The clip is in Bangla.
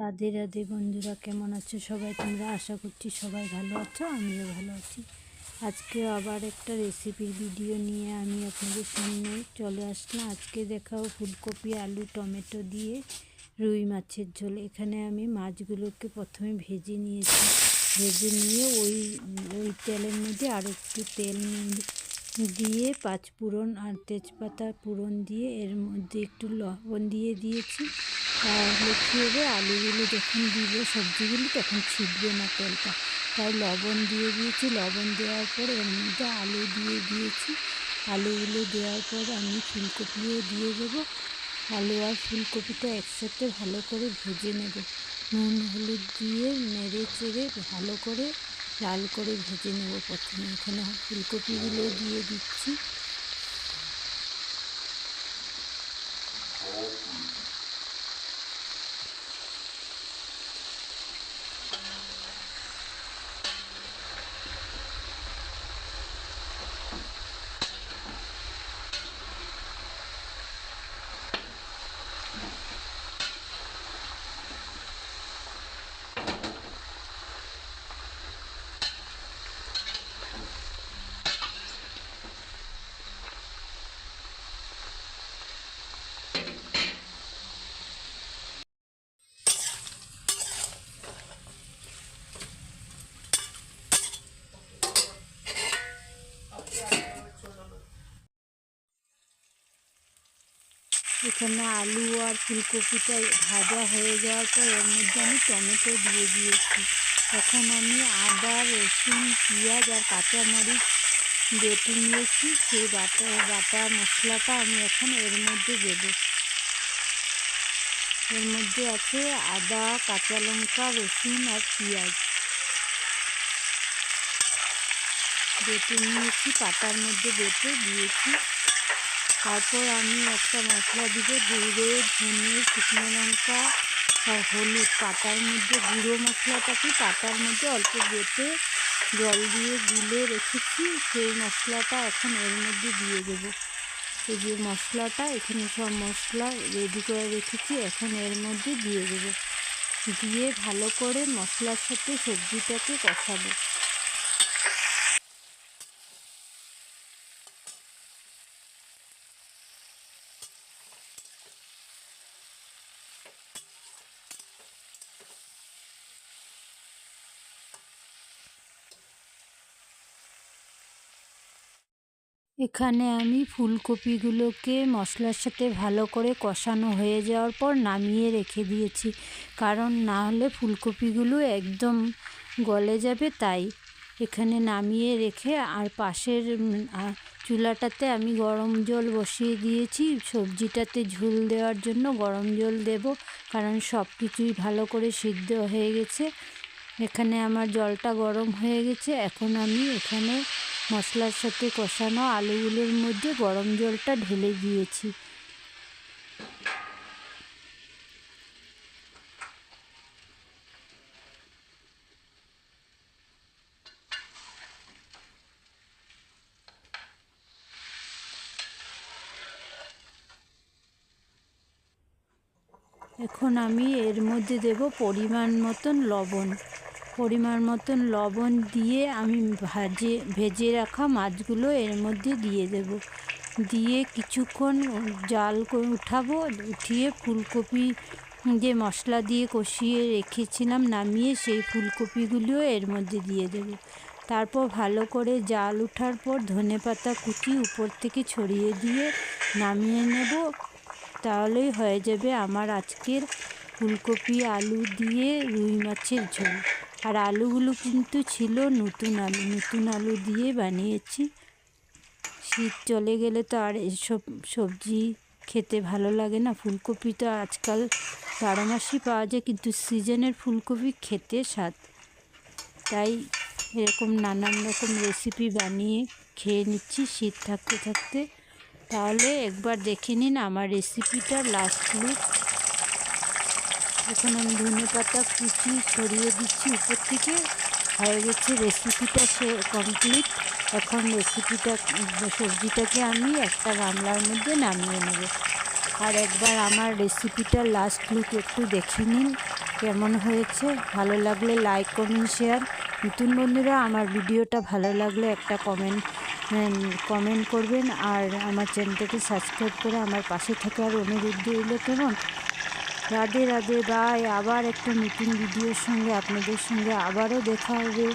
রাধে রাধে বন্ধুরা, কেমন আছো সবাই? তোমরা আশা করছি সবাই ভালো আছো, আমিও ভালো আছি। আজকে আবার একটা রেসিপির ভিডিও নিয়ে আমি আপনাদের সামনে চলে আসলাম। আজকে দেখাও ফুলকপি, আলু, টমেটো দিয়ে রুই মাছের ঝোল। এখানে আমি মাছগুলোকে প্রথমে ভেজে নিয়েছি। ভেজে নিয়ে ওই ওই তেলের মধ্যে আর একটু তেল দিয়ে পাঁচ পুরন আর তেজপাতা পুরন দিয়ে এর মধ্যে একটু লবণ দিয়ে দিয়েছি। হবে? আলুগুলো যখন দিব, সবজিগুলো তখন ছিটবে না তেলটা। তাই লবণ দিয়ে দিয়েছি। লবণ দেওয়ার পর এর মধ্যে আলু দিয়ে দিয়েছি। আলুগুলো দেওয়ার পর আমি ফুলকপিও দিয়ে দেবো। আলু আর ফুলকপিটা একসাথে ভালো করে ভেজে নেব। নুন, হলুদ দিয়ে নেড়ে চেড়ে ভালো করে লাল করে ভেজে নেব প্রথমে। এখানে ফুলকপিগুলো দিয়ে দিচ্ছি। এখানে আলু আর ফুলকপিটা ভাজা হয়ে যাওয়ার পর এর মধ্যে আমি টমেটো দিয়ে দিয়েছি। এখন আমি আদা, রসুন, পেঁয়াজ আর কাঁচামরিচ বেটে নিয়েছি। সেই বাটা বাটা মশলাটা আমি এখন এর মধ্যে দেব। এর মধ্যে আছে আদা, কাঁচা লঙ্কা, রসুন আর পেঁয়াজ। বেটে নিয়েছি, পাতার মধ্যে বেটে দিয়েছি। তারপর আমি একটা মশলা দিব, জিরে, ধনে, শুকনো লঙ্কা আর হলুদ। পাতার মধ্যে গুঁড়ো মশলাটাকে, পাতার মধ্যে অল্প বেটে জল দিয়ে গুলে রেখেছি। সেই মশলাটা এখন এর মধ্যে দিয়ে দেবো। এই যে মশলাটা, এখানে সব মশলা রেডি করে রেখেছি। এখন এর মধ্যে দিয়ে দেবো। দিয়ে ভালো করে মশলার সাথে সবজিটাকে কষাবো। এখানে আমি ফুলকপিগুলোকে মশলার সাথে ভালো করে কষানো হয়ে যাওয়ার পর নামিয়ে রেখে দিয়েছি। কারণ না হলে ফুলকপিগুলো একদম গলে যাবে তাই। এখানে নামিয়ে রেখে আর পাশের চুলাটাতে আমি গরম জল বসিয়ে দিয়েছি। সবজিটাতে ঝুল দেওয়ার জন্য গরম জল দেব কারণ সব কিছুই ভালো করে সিদ্ধ হয়ে গেছে। এখানে আমার জলটা গরম হয়ে গেছে। এখন আমি এখানে মশলার সাথে কষানো আলুগুলোর মধ্যে গরম জলটা ঢেলে দিয়েছি। এখন আমি এর মধ্যে দেব পরিমাণ মতন লবণ। পরিমাণ মতন লবণ দিয়ে আমি ভাজে, ভেজে রাখা মাছগুলো এর মধ্যে দিয়ে দেব। দিয়ে কিছুক্ষণ জাল উঠাবো, উঠিয়ে ফুলকপি যে মশলা দিয়ে কষিয়ে রেখেছিলাম নামিয়ে সেই ফুলকপিগুলিও এর মধ্যে দিয়ে দেব। তারপর ভালো করে জাল ওঠার পর ধনে পাতা কুচি উপর থেকে ছড়িয়ে দিয়ে নামিয়ে নেব। তাহলেই হয়ে যাবে আমার আজকের ফুলকপি আলু দিয়ে রুই মাছের ঝোল। আর আলুগুলো কিন্তু ছিল নতুন আলু নতুন আলু দিয়ে বানিয়েছি। শীত চলে গেলে তো আর এসব সবজি খেতে ভালো লাগে না। ফুলকপি তো আজকাল বারো মাসই পাওয়া যায়, কিন্তু সিজনের ফুলকপি খেতে স্বাদ। তাই এরকম নানান রকম রেসিপি বানিয়ে খেয়ে নিচ্ছি শীত থাকতে থাকতে। তাহলে একবার দেখে নিন আমার রেসিপিটা লাস্ট লুক। এখন আমি ধনে পাতা কুচি ছড়িয়ে দিচ্ছি উপর থেকে। হয়ে গেছে রেসিপিটা সে কমপ্লিট এখন রেসিপিটা সবজিটাকে আমি একটা গামলার মধ্যে নামিয়ে নেব। আর একবার আমার রেসিপিটার লাস্ট লুক একটু দেখে নিন, কেমন হয়েছে? ভালো লাগলে লাইক কমেন্ট শেয়ার নতুন বন্ধুরা, আমার ভিডিওটা ভালো লাগলে একটা কমেন্ট কমেন্ট করবেন। আর আমার চ্যানেলটাকে সাবস্ক্রাইব করে আমার পাশে থাকার অনুরোধ রইল কেমন? রাধে রাধে বাই। আবার একটা নতুন ভিডিওর সঙ্গে আপনাদের সঙ্গে আবারও দেখা হবে।